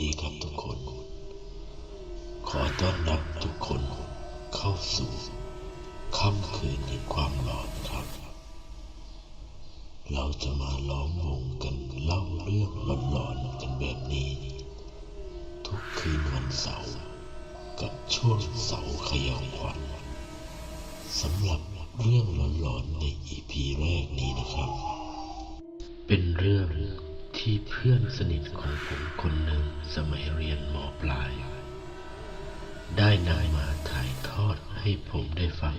ดีครับทุกคน ขอต้อนรับทุกคนเข้าสู่ค่ำคืนแห่งความหลอนครับ เราจะมาล้อมวงกันเล่าเรื่องหลอนๆกันแบบนี้ ทุกคืนวันเสาร์กับช่วงเสาร์ขย่าขวัญสำหรับเรื่องหลอนๆในอีพีแรกนี้นะครับ เป็นเรื่อง ที่เพื่อนสนิทของผมคนหนึ่งสมัยเรียนมปลาย ได้นำมาถ่ายทอดให้ผมได้ฟัง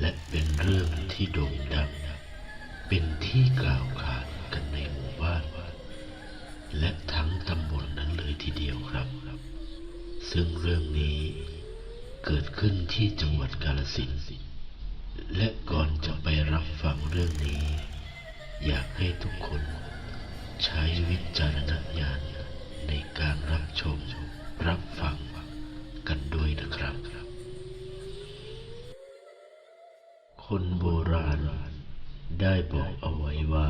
และเป็นเรื่องที่โด่งดัง เป็นที่กล่าวขานกันในหมู่บ้าน และทั้งตำบลนนั้นเลยทีเดียวครับ ซึ่งเรื่องนี้เกิดขึ้นที่จังหวัดกาฬสินและก่อนจะไปรับฟังเรื่องนี้ อยากให้ทุกคนใช้วิจารณญาณในการรับชม รับฟังกันด้วยนะครับ คนโบราณได้บอกเอาไว้ว่า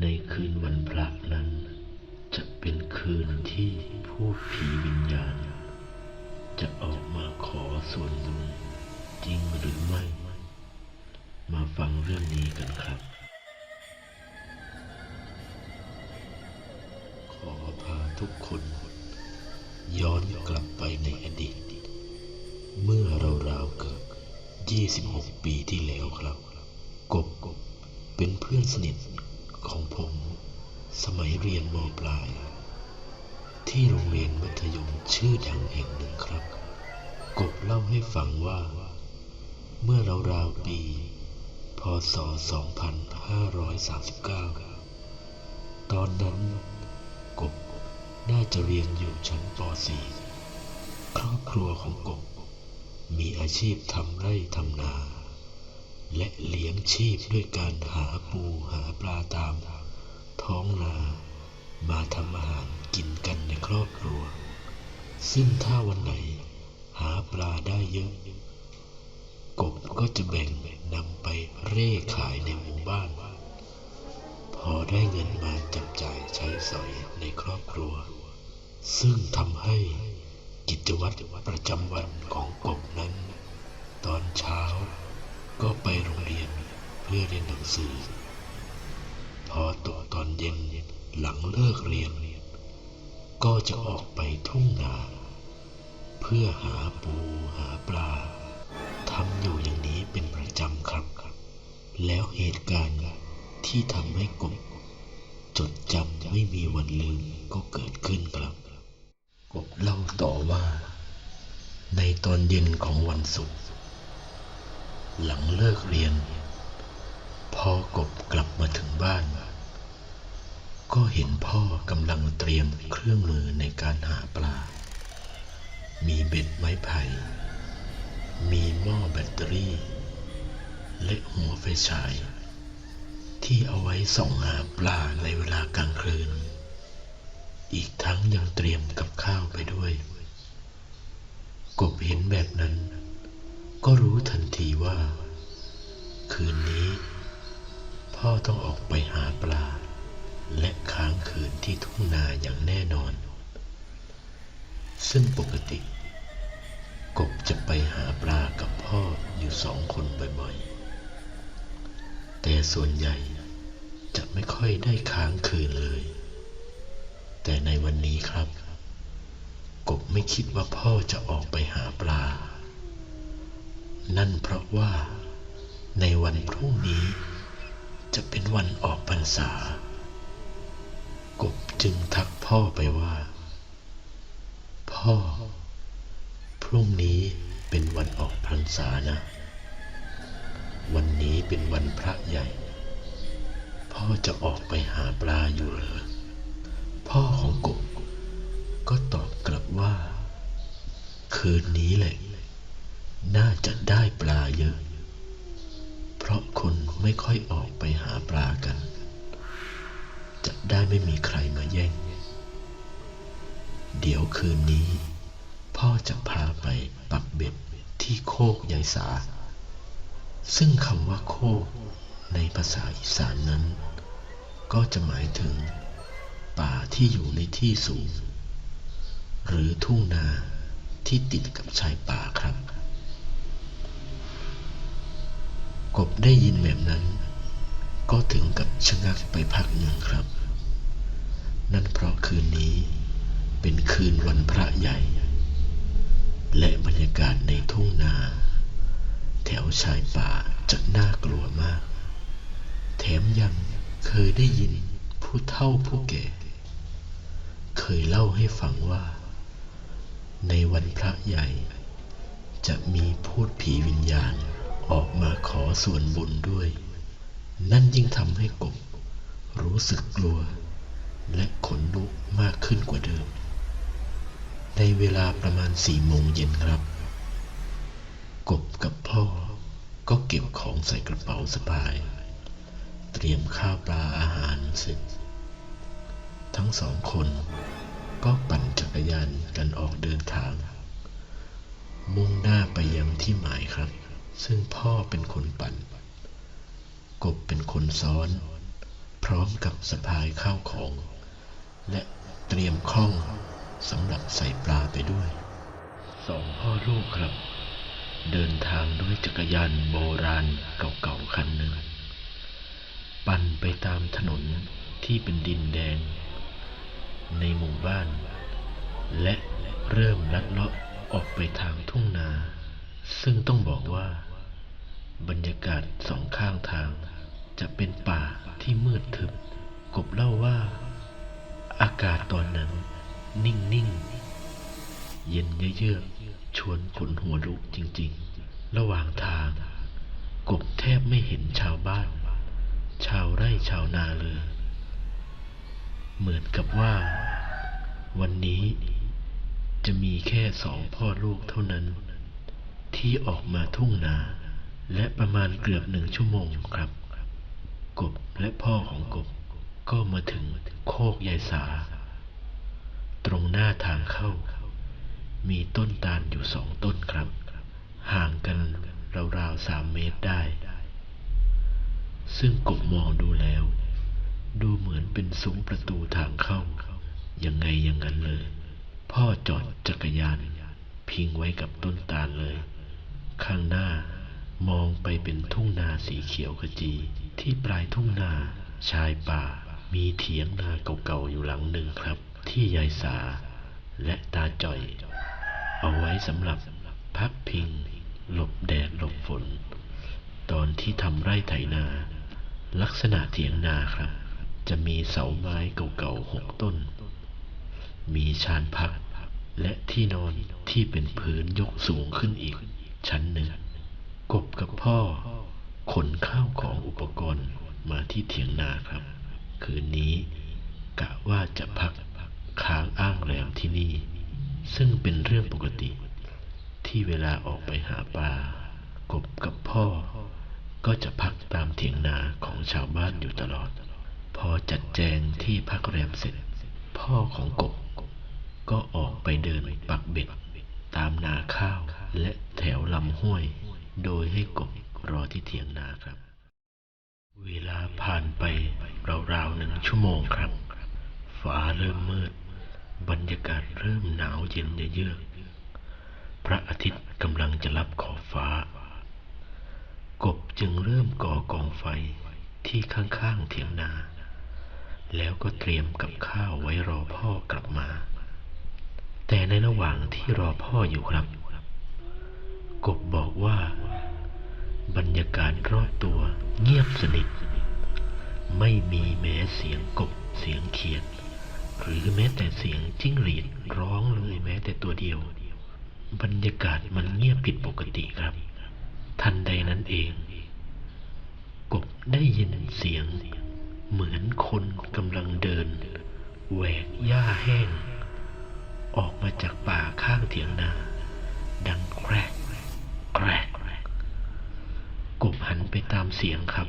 ในคืนวันพระนั้น จะเป็นคืนที่ผู้ผีวิญญาณ จะออกมาขอส่วนบุญจริงหรือไม่ มาฟังเรื่องนี้กันครับ ทุกคน ย้อนกลับไปในอดีต เมื่อราวๆเกิด26 ปีที่แล้วครับกบเป็นเพื่อนสนิทของผม สมัยเรียนมปลาย ที่โรงเรียนมัธยมชื่อดังแห่งหนึ่งครับ กบเล่าให้ฟังว่า เมื่อราวๆปี พศ 2539 ตอนนั้นกบ น่าจะเรียนอยู่ชั้นป .4 ครอบครัวของกบ มีอาชีพทำไร่ทำนา และเลี้ยงชีพด้วยการหาปูหาปลาตาม ท้องนามาทำอาหารกินกันในครอบครัว ซึ่งถ้าวันไหนหาปลาได้เยอะ กบก็จะแบ่งนำไปเร่ขายในหมู่บ้าน พอได้เงินมาจาย ใสในครอบครัว ซึ่งทำให้กิจวัตรประจำวันของกบนั้น ตอนเช้าก็ไปโรงเรียนเพื่อเรียนหนังสือ พอตกตอนเย็นหลังเลิกเรียน ก็จะออกไปทุ่งนา เพื่อหาปูหาปลาทำอยู่อย่างนี้เป็นประจำครับ แล้วเหตุการณ์ที่ทำให้กบ จดจำไม่มีวันลืมก็เกิดขึ้นครับ กบเล่าต่อว่า ในตอนเย็นของวันศุกร์หลังเลิกเรียน พอกบกลับมาถึงบ้าน ก็เห็นพ่อกำลังเตรียมเครื่องมือในการหาปลา มีเบ็ดไม้ไผ่ มีหม้อแบตเตอรี่ และหัวไฟฉาย ที่เอาไว้ส่องหาปลาในเวลากลางคืน อีกทั้งยังเตรียมกับข้าวไปด้วย กบเห็นแบบนั้น ก็รู้ทันทีว่า คืนนี้ พ่อต้องออกไปหาปลา และค้างคืนที่ทุ่งนาอย่างแน่นอน ซึ่งปกติ กบจะไปหาปลากับพ่ออยู่สองคนบ่อยๆแต่ส่วนใหญ่ จะไม่ค่อยได้ค้างคืนเลย แต่ในวันนี้ครับ กบไม่คิดว่าพ่อจะออกไปหาปลา นั่นเพราะว่า ในวันพรุ่งนี้ จะเป็นวันออกพรรษา กบจึงทักพ่อไปว่า พ่อ พรุ่งนี้เป็นวันออกพรรษานะ วันนี้เป็นวันพระใหญ่ พ่อจะออกไปหาปลาอยู่เหรอ พ่อของกบก็ตอบกลับว่า คืนนี้แหละ น่าจะได้ปลาเยอะ เพราะคนไม่ค่อยออกไปหาปลากัน จะได้ไม่มีใครมาแย่ง เดี๋ยวคืนนี้ พ่อจะพาไปปักเบ็ดที่โคกยายสา ซึ่งคำว่าโคกในภาษาอีสานนั้น ก็จะหมายถึง ป่าที่อยู่ในที่สูง หรือทุ่งนาที่ติดกับชายป่าครับ กบได้ยินแบบนั้น ก็ถึงกับชะงักไปพักหนึ่งครับ นั่นเพราะคืนนี้เป็นคืนวันพระใหญ่ และบรรยากาศในทุ่งนา แถวชายป่าจะน่ากลัวมาก แถมยัง เคยได้ยินผู้เฒ่าผู้แก่ เคยเล่าให้ฟังว่า ในวันพระใหญ่ จะมีพูดผีวิญญาณออกมาขอส่วนบุญด้วย นั่นยิ่งทำให้กบรู้สึกกลัว และขนลุกมากขึ้นกว่าเดิม ในเวลาประมาณสี่โมงเย็นครับ กบกับพ่อก็เก็บของใส่กระเป๋าสะพาย เตรียมข้าวปลาอาหารเสร็จ ทั้งสองคนก็ปั่นจักรยานกันออกเดินทาง มุ่งหน้าไปยังที่หมายครับ ซึ่งพ่อเป็นคนปั่น กบเป็นคนซ้อน พร้อมกับสะพายข้าวของ และเตรียมข้องสำหรับใส่ปลาไปด้วย สองพ่อลูกครับ เดินทางด้วยจักรยานโบราณเก่าๆคันหนึ่ง ปั่นไปตามถนนที่เป็นดินแดง ในหมู่บ้าน และเริ่มลัดเลาะออกไปทางทุ่งนา ซึ่งต้องบอกว่า บรรยากาศสองข้างทาง จะเป็นป่าที่มืดทึบ กบเล่าว่า อากาศตอนนั้น นิ่งๆเย็นเยือกชวนขนหัวลุกจริง ๆ ระหว่างทาง กบแทบไม่เห็นชาวบ้าน ชาวไร่ชาวนาเลย เหมือนกับว่า วันนี้จะมีแค่สองพ่อลูกเท่านั้น ที่ออกมาทุ่งนา และประมาณเกือบหนึ่งชั่วโมงครับ กบและพ่อของกบก็มาถึงโคกยายสา ตรงหน้าทางเข้า มีต้นตาลอยู่สองต้นครับ ห่างกันราวๆสามเมตรได้ ซึ่งกบมองดูแล้ว ดูเหมือนเป็นซุ้มประตูทางเข้า ยังไงอย่างนั้นเลย พ่อจอดจักรยาน พิงไว้กับต้นตาลเลย ข้างหน้ามองไปเป็นทุ่งนาสีเขียวขจี ที่ปลายทุ่งนาชายป่า มีเถียงนาเก่าๆอยู่หลังหนึ่งครับ ที่ยายสา และตาจ่อย เอาไว้สำหรับพักพิง หลบแดดหลบฝน ตอนที่ทำไร่ไถนา ลักษณะเถียงนาครับ จะมีเสาไม้เก่าๆหกต้น มีชานพัก และที่นอนที่เป็นพื้นยกสูงขึ้นอีก ชั้นหนึ่ง กบกับพ่อ ขนข้าวของอุปกรณ์มาที่เถียงนาครับ คืนนี้กะว่าจะพักค้างอ้างแรมที่นี่ ซึ่งเป็นเรื่องปกติ ที่เวลาออกไปหาปลากบกับพ่อ ก็จะพักตามเถียงนาของชาวบ้านอยู่ตลอด พอจัดแจงที่พักแรมเสร็จ พ่อของกบก็ออกไปเดินปักเบ็ด ตามนาข้าวและแถวลำห้วย โดยให้กบรอที่เถียงนาครับ เวลาผ่านไปราวๆหนึ่งชั่วโมงครับฟ้าเริ่มมืด บรรยากาศเริ่มหนาวเย็นเยือกพระอาทิตย์กำลังจะรับขอบฟ้า กบจึงเริ่มก่อกองไฟที่ข้างๆเถียงนา แล้วก็เตรียมกับข้าวไว้รอพ่อกลับมา แต่ในระหว่างที่รอพ่ออยู่ครับ กบบอกว่า บรรยากาศรอบตัวเงียบสนิท ไม่มีแม้เสียงกบเสียงเขียด หรือแม้แต่เสียงจิ้งหรีดร้องเลยแม้แต่ตัวเดียว บรรยากาศมันเงียบผิดปกติครับ ทันใดนั้นเอง กบได้ยินเสียง เหมือนคนกำลังเดินแหวกหญ้าแห้ง ออกมาจากป่าข้างเถียงนา ดังแกรกแกรกกบหันไปตามเสียงครับ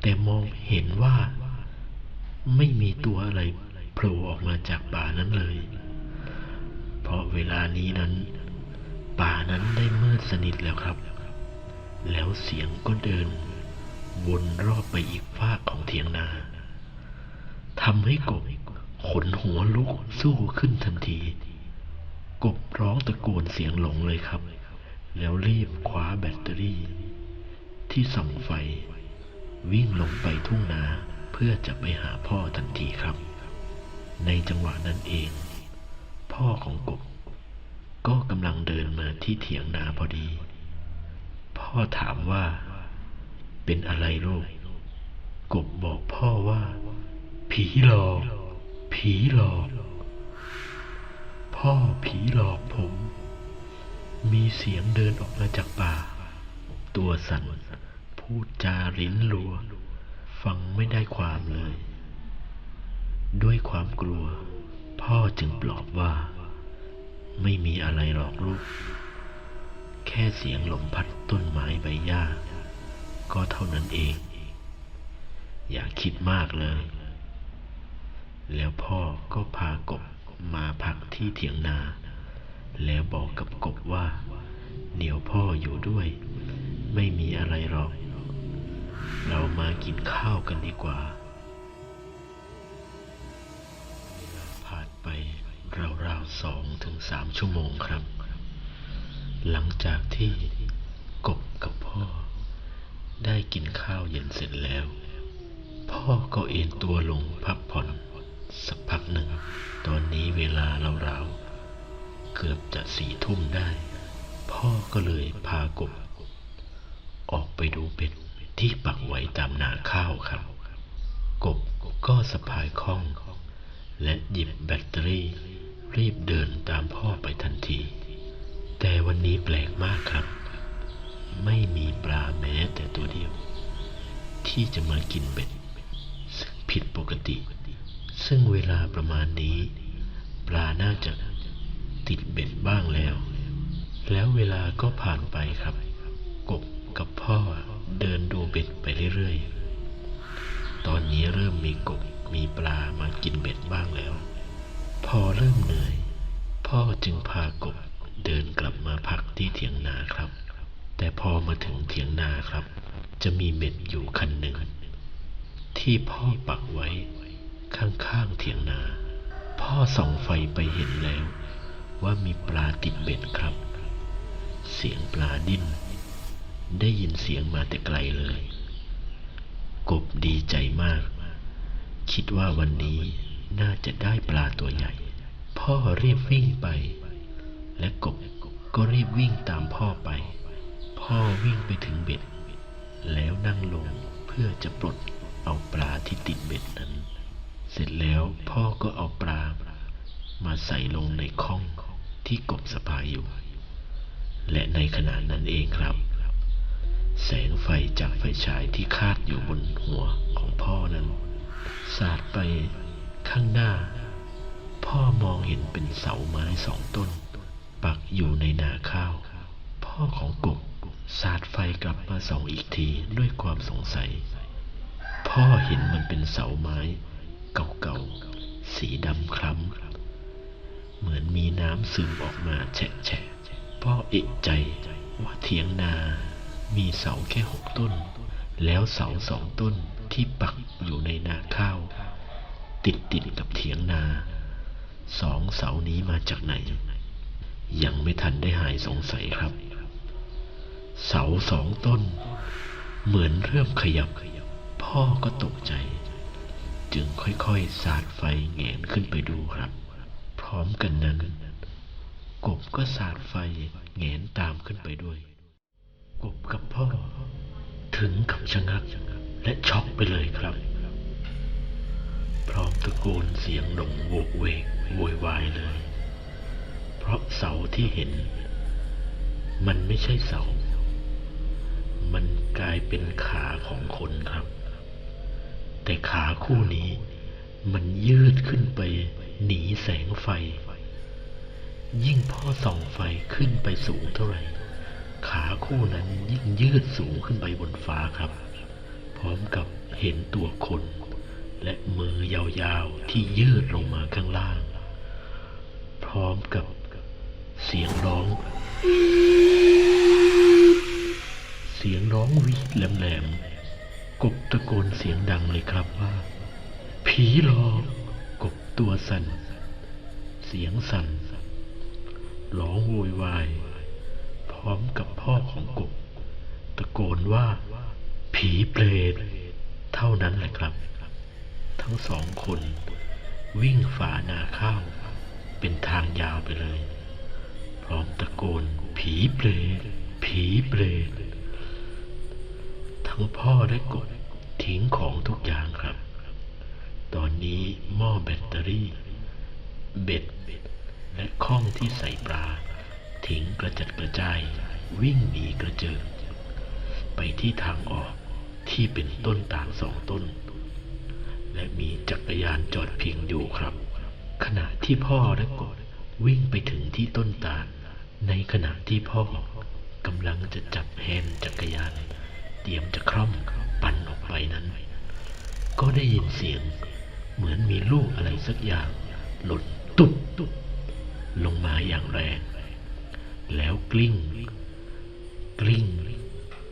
แต่มองเห็นว่า ไม่มีตัวอะไรโผล่ออกมาจากป่านั้นเลย เพราะเวลานี้นั้น ป่านั้นได้มืดสนิทแล้วครับ แล้วเสียงก็เดิน วนรอบไปอีกฝากของเถียงนาทำให้กบขนหัวลุกสู้ขึ้นทันที กบร้องตะโกนเสียงหลงเลยครับ แล้วรีบคว้าแบตเตอรี่ ที่ส่องไฟ วิ่งลงไปทุ่งนาเพื่อจะไปหาพ่อทันทีครับ ในจังหวะนั้นเอง พ่อของกบ ก็กำลังเดินมาที่เถียงนาพอดี พ่อถามว่า เป็นอะไรลูก กบบอกพ่อว่า ผีหลอก ผีหลอก พ่อผีหลอกผม มีเสียงเดินออกมาจากป่า ตัวสั่นพูดจาลิ้นรัว ฟังไม่ได้ความเลย ด้วยความกลัว พ่อจึงปลอบว่า ไม่มีอะไรหรอกลูก แค่เสียงลมพัดต้นไม้ใบหญ้า ก็เท่านั้นเอง อย่าคิดมากเลย แล้วพ่อก็พากบมาพักที่เถียงนา แล้วบอกกับกบว่า เดี๋ยวพ่ออยู่ด้วย ไม่มีอะไรหรอก เรามากินข้าวกันดีกว่า ผ่านไป ราวๆสองถึงสามชั่วโมงครับ หลังจากที่กบกับพ่อ ได้กินข้าวเย็นเสร็จแล้ว พ่อก็เอนตัวลงพักผ่อนสักพักหนึ่ง ตอนนี้เวลาราวๆเกือบจะสี่ทุ่มได้ พ่อก็เลยพากบ ออกไปดูเป็ดที่ปักไว้ตามนาข้าวครับ กบก็สะพายข้องและหยิบแบตเตอรี่ รีบเดินตามพ่อไปทันที แต่วันนี้แปลกมากครับ ไม่มีปลาแม้แต่ตัวเดียว ที่จะมากินเบ็ดซึ่งผิดปกติ ซึ่งเวลาประมาณนี้ ปลาน่าจะติดเบ็ดบ้างแล้ว แล้วเวลาก็ผ่านไปครับ กบกับพ่อเดินดูเบ็ดไปเรื่อยๆ ตอนนี้เริ่มมีกบมีปลามากินเบ็ดบ้างแล้ว พอเริ่มเหนื่อย พ่อจึงพากบเดินกลับมาพักที่เถียงนาครับ แต่พอมาถึงเถียงนาครับ จะมีเบ็ดอยู่คันหนึ่ง ที่พ่อปักไว้ ข้างๆเถียงนา พ่อส่องไฟไปเห็นแล้ว ว่ามีปลาติดเบ็ดครับ เสียงปลาดิ้นได้ยินเสียงมาแต่ไกลเลย กบดีใจมาก คิดว่าวันนี้ น่าจะได้ปลาตัวใหญ่ พ่อรีบวิ่งไป และกบก็รีบวิ่งตามพ่อไป พ่อวิ่งไปถึงเบ็ด แล้วนั่งลงเพื่อจะปลดเอาปลาที่ติดเบ็ดนั้น เสร็จแล้วพ่อก็เอาปลา มาใส่ลงในข้องที่กบสะพายอยู่ และในขณะนั้นเองครับ แสงไฟจากไฟฉายที่คาดอยู่บนหัวของพ่อนั้น สาดไป ข้างหน้า พ่อมองเห็นเป็นเสาไม้สองต้น ปักอยู่ในนาข้าว พ่อของกบสาดไฟกลับมาส่องอีกทีด้วยความสงสัย พ่อเห็นมันเป็นเสาไม้ เก่าๆ สีดำคล้ำ เหมือนมีน้ำซึมออกมาแฉะๆพ่อเอกใจว่าเถียงนา มีเสาแค่หกต้น แล้วเสาสองต้นที่ปักอยู่ในนาข้าว ติดติดกับเถียงนาสองเสานี้มาจากไหน ยังไม่ทันได้หายสงสัยครับ เสาสองต้น เหมือนเริ่มขยับ พ่อก็ตกใจ จึงค่อยๆ สาดไฟแหงนขึ้นไปดูครับ พร้อมกันนั้น กบก็สาดไฟแหงนตามขึ้นไปด้วย กบกับพ่อ ถึงกับชะงักและช็อกไปเลยครับ พร้อมตะโกนเสียงหลงโวกเวกโวยวายเลย เพราะเสาที่เห็น มันไม่ใช่เสา มันกลายเป็นขาของคนครับ แต่ขาคู่นี้มันยืดขึ้นไปหนีแสงไฟ ยิ่งพ่อส่องไฟขึ้นไปสูงเท่าไหร่ ขาคู่นั้นยิ่งยืดสูงขึ้นไปบนฟ้าครับ พร้อมกับเห็นตัวคน และมือยาวๆที่ยืดลงมาข้างล่าง พร้อมกับเสียงร้อง เสียงร้องวีดแหลมๆกบตะโกนเสียงดังเลยครับว่า ผีหลอกกบตัวสั่น เสียงสั่นร้องโวยวาย พร้อมกับพ่อของกบ ตะโกนว่า ผีเปรตเท่านั้นแหละครับ ทั้งสองคน วิ่งฝ่านาข้าว เป็นทางยาวไปเลย พร้อมตะโกน ผีเปรตผีเปรตทั้งพ่อและกบทิ้งของทุกอย่างครับ ตอนนี้หม้อแบตเตอรี่ เบ็ดและข้องที่ใส่ปลา ทิ้งกระจัดกระจาย วิ่งหนีกระเจิง ไปที่ทางออกที่เป็นต้นตาลสองต้น และมีจักรยานจอดเพียงอยู่ครับ ขณะที่พ่อและกบวิ่งไปถึงที่ต้นตาล ในขณะที่พ่อกำลังจะจับแฮนจักรยาน เตรียมจะคล่อมปั่นออกไปนั้น ก็ได้ยินเสียง เหมือนมีลูกอะไรสักอย่าง หล่นตุ๊บตุ๊บลงมาอย่างแรง แล้วกลิ้ง กลิ้ง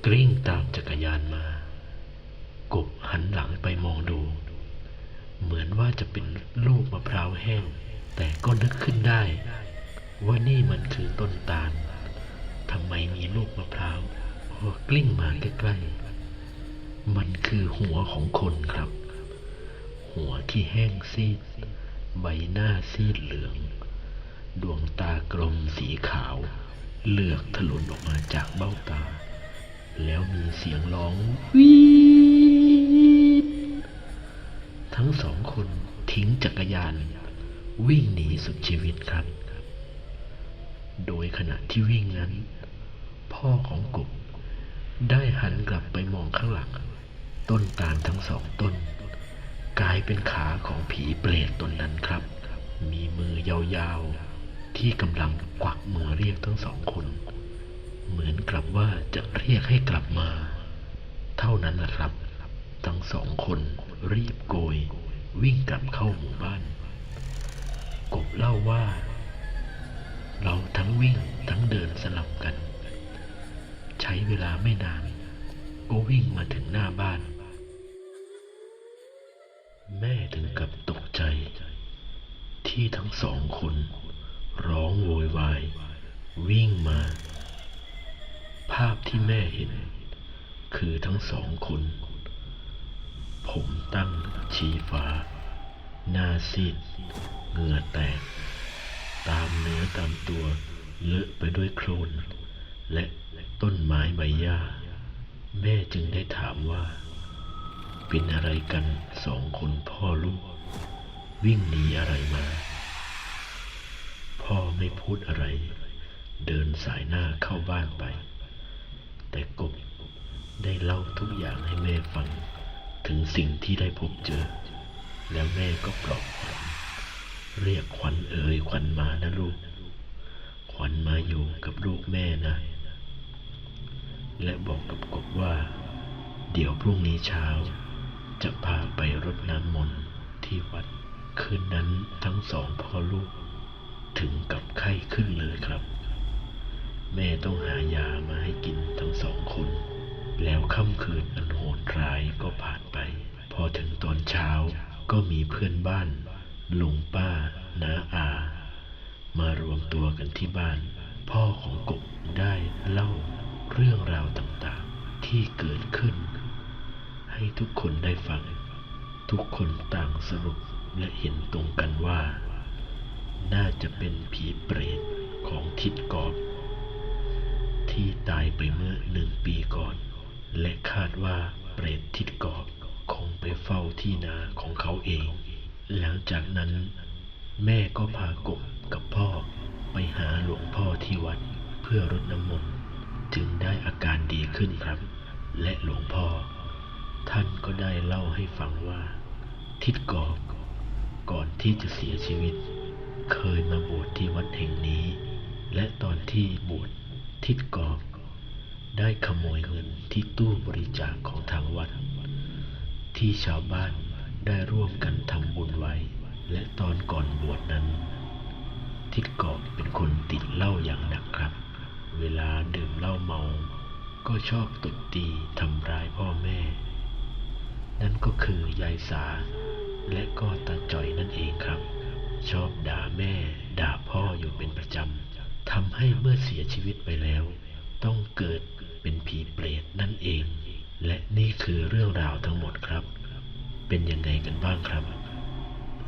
กลิ้งตามจักรยานมา กบหันหลังไปมองดู เหมือนว่าจะเป็นลูกมะพร้าวแห้ง แต่ก็นึกขึ้นได้ ว่านี่มันคือต้นตาลทำไมมีลูกมะพร้าวพอกลิ้งมาใกล้ๆ มันคือหัวของคนครับ หัวที่แห้งซีด ใบหน้าซีดเหลือง ดวงตากลมสีขาว เลือกถลุนออกมาจากเบ้าตา แล้วมีเสียงร้องวี ทั้งสองคนทิ้งจักรยาน วิ่งหนีสุดชีวิตครับ โดยขณะที่วิ่งนั้น พ่อของกบได้หันกลับไปมองข้างหลัง ต้นตาลทั้งสองต้น กลายเป็นขาของผีเปรตตนนั้นครับ มีมือยาวๆ ที่กำลังกวักมือเรียกทั้งสองคน เหมือนกับว่าจะเรียกให้กลับมา เท่านั้นแหละครับ ทั้งสองคน รีบโกย วิ่งกลับเข้าหมู่บ้าน กบเล่าว่า เราทั้งวิ่งทั้งเดินสลับกัน ใช้เวลาไม่นาน ก็วิ่งมาถึงหน้าบ้าน แม่ถึงกับตกใจ ที่ทั้งสองคน ร้องโวยวาย วิ่งมา ภาพที่แม่เห็น คือทั้งสองคน ผมตั้งชี้ฟ้า หน้าซีดเหงื่อแตก ตามเนื้อตามตัวเลอะไปด้วยโคลน และต้นไม้ใบหญ้า แม่จึงได้ถามว่า เป็นอะไรกันสองคนพ่อลูก วิ่งหนีอะไรมา พ่อไม่พูดอะไร เดินสายหน้าเข้าบ้านไป แต่กบได้เล่าทุกอย่างให้แม่ฟัง ถึงสิ่งที่ได้พบเจอ แล้วแม่ก็ปลอบขวัญเรียกขวัญเอ่ยขวัญมานะลูก ขวัญมาอยู่กับลูกแม่นะ และบอกกับกบว่า เดี๋ยวพรุ่งนี้เช้า จะพาไปรดน้ำมนต์ที่วัดคืนนั้นทั้งสองพ่อลูก ถึงกับไข้ขึ้นเลยครับ แม่ต้องหายามาให้กินทั้งสองคน แล้วค่ำคืนอันโหดร้ายก็ผ่านไป พอถึงตอนเช้าก็มีเพื่อนบ้านลุงป้าน้าอา มารวมตัวกันที่บ้าน พ่อของกบได้เล่าเรื่องราวต่างๆที่เกิดขึ้น ให้ทุกคนได้ฟัง ทุกคนต่างสรุปและเห็นตรงกันว่า น่าจะเป็นผีเปรตของทิดกอบ ที่ตายไปเมื่อหนึ่งปีก่อน และคาดว่าเปรตทิดกอบคงไปเฝ้าที่นาของเขาเอง หลังจากนั้น แม่ก็พากบกับพ่อไปหาหลวงพ่อที่วัดเพื่อรดน้ำมนต์จึงได้อาการดีขึ้นครับ และหลวงพ่อ ท่านก็ได้เล่าให้ฟังว่า ทิดกอบก่อนที่จะเสียชีวิต เคยมาบวชที่วัดแห่งนี้ และตอนที่บวชทิดกอบ ได้ขโมยเงินที่ตู้บริจาคของทางวัด ที่ชาวบ้านได้ร่วมกันทำบุญไว้ และตอนก่อนบวชนั้น ทิดกอบเป็นคนติดเหล้าอย่างหนักครับ เวลาดื่มเหล้าเมา ก็ชอบตบตีทำร้ายพ่อแม่ นั่นก็คือยายสา และก็ตาจอยนั่นเองครับ ชอบด่าแม่ ด่าพ่ออยู่เป็นประจำทำให้เมื่อเสียชีวิตไปแล้ว ต้องเกิดเป็นผีเปรตนั่นเอง และนี่คือเรื่องราวทั้งหมดครับ เป็นยังไงกันบ้างครับ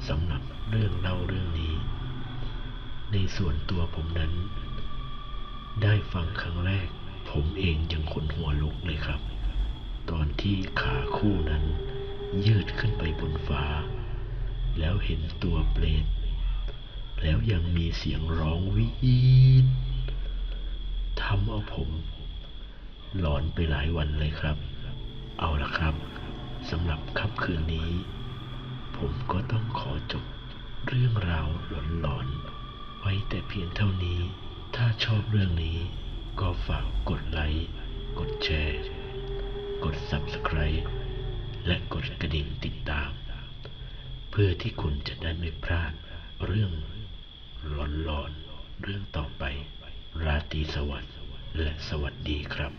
สำหรับเรื่องเล่าเรื่องนี้ ในส่วนตัวผมนั้น ได้ฟังครั้งแรก ผมเองยังขนหัวลุกเลยครับ ตอนที่ขาคู่นั้น ยืดขึ้นไปบนฟ้า แล้วเห็นตัวเปรตแล้วยังมีเสียงร้องวีด ทำเอาผม หลอนไปหลายวันเลยครับ เอาละครับสำหรับค่ำคืนนี้ ผมก็ต้องขอจบเรื่องราวหลอนๆ ไว้แต่เพียงเท่านี้ ถ้าชอบเรื่องนี้ ก็ฝากกดไลค์ กดแชร์ กด Subscribe และกดกระดิ่งติดตาม เพื่อที่คุณจะได้ไม่พลาดเรื่องหลอนๆ เรื่องต่อไป สวัสดิ์และสวัสดีครับ